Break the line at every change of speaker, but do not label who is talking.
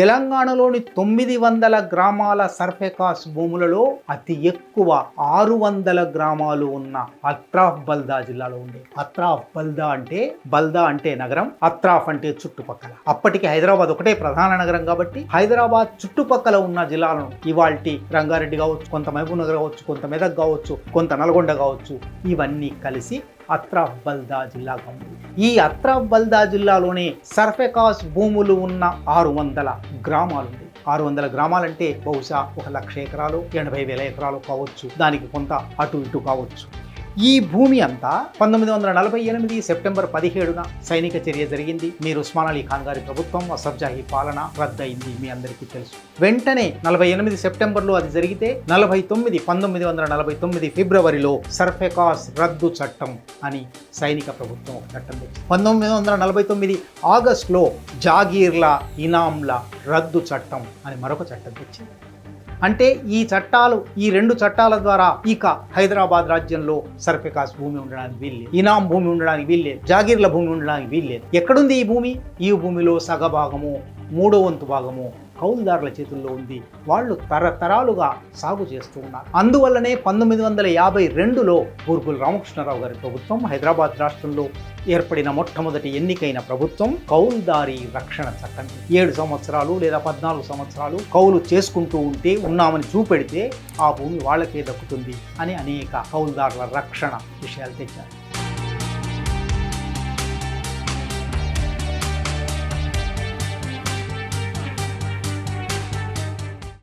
తెలంగాణలోని తొమ్మిది వందల గ్రామాల సర్ఫెకాస్ భూములలో అతి ఎక్కువ ఆరు వందల గ్రామాలు ఉన్న అత్రాఫ్ బల్దా జిల్లాలో ఉండే అత్రాఫ్ బల్దా అంటే బల్దా అంటే నగరం అత్రాఫ్ అంటే చుట్టుపక్కల. అప్పటికి హైదరాబాద్ ఒకటే ప్రధాన నగరం కాబట్టి హైదరాబాద్ చుట్టుపక్కల ఉన్న జిల్లాలను ఇవాల్టి రంగారెడ్డి కావచ్చు కొంత మహబూబ్ నగర్ కావచ్చు కొంత మెదక్ కావచ్చు కొంత నల్గొండ కావచ్చు ఇవన్నీ కలిసి అత్రాఫ్ బల్దా జిల్లాగా ఉంది ఈ అత్రాఫ్ బల్దా జిల్లాలోనే సర్ఫెకాస్ భూములు ఉన్న ఆరు వందల గ్రామాలు ఉంది ఆరు వందల గ్రామాలంటే బహుశా ఒక లక్ష ఎకరాలు ఎనభై వేల ఎకరాలు కావచ్చు. దానికి కొంత అటు ఇటు కావచ్చు. ఈ భూమి అంతా పంతొమ్మిది వందల నలభై ఎనిమిది సెప్టెంబర్ పదిహేడున సైనిక చర్య జరిగింది. మీరు ఉస్మాన్ అలీ ఖాన్ గారి ప్రభుత్వం అసబ్జాహీ పాలన రద్దయింది మీ అందరికీ తెలుసు. వెంటనే నలభై ఎనిమిది సెప్టెంబర్లో అది జరిగితే నలభై తొమ్మిది పంతొమ్మిది వందల నలభై తొమ్మిది ఫిబ్రవరిలో సర్ఫెకాస్ రద్దు చట్టం అని సైనిక ప్రభుత్వం ఒక చట్టం తెచ్చింది. పంతొమ్మిది వందల నలభై తొమ్మిది ఆగస్టులో జాగీర్ల ఇనాంల రద్దు చట్టం అని మరొక చట్టం తెచ్చింది. అంటే ఈ చట్టాలు ఈ రెండు చట్టాల ద్వారా ఇక హైదరాబాద్ రాజ్యంలో సర్ఫికాస్ భూమి ఉండడానికి వీల్లేదు. ఇనాం భూమి ఉండడానికి వీల్లేదు. జాగీర్ల భూమి ఉండడానికి వీల్లేదు. ఎక్కడుంది ఈ భూమి? ఈ భూమిలో సగభాగము మూడో వంతు భాగము కౌలుదారుల చేతుల్లో ఉంది. వాళ్ళు తరతరాలుగా సాగు చేస్తూ ఉన్నారు. అందువల్లనే పంతొమ్మిది వందల యాభై రెండులో బూర్గుల రామకృష్ణారావు గారి ప్రభుత్వం హైదరాబాద్ రాష్ట్రంలో ఏర్పడిన మొట్టమొదటి ఎన్నికైన ప్రభుత్వం కౌలుదారి రక్షణ చట్టం. ఏడు సంవత్సరాలు లేదా పద్నాలుగు సంవత్సరాలు కౌలు చేసుకుంటూ ఉంటే ఉన్నామని చూపెడితే ఆ భూమి వాళ్ళకే దక్కుతుంది అని అనేక కౌలుదారుల రక్షణ విషయాలు తెచ్చారు.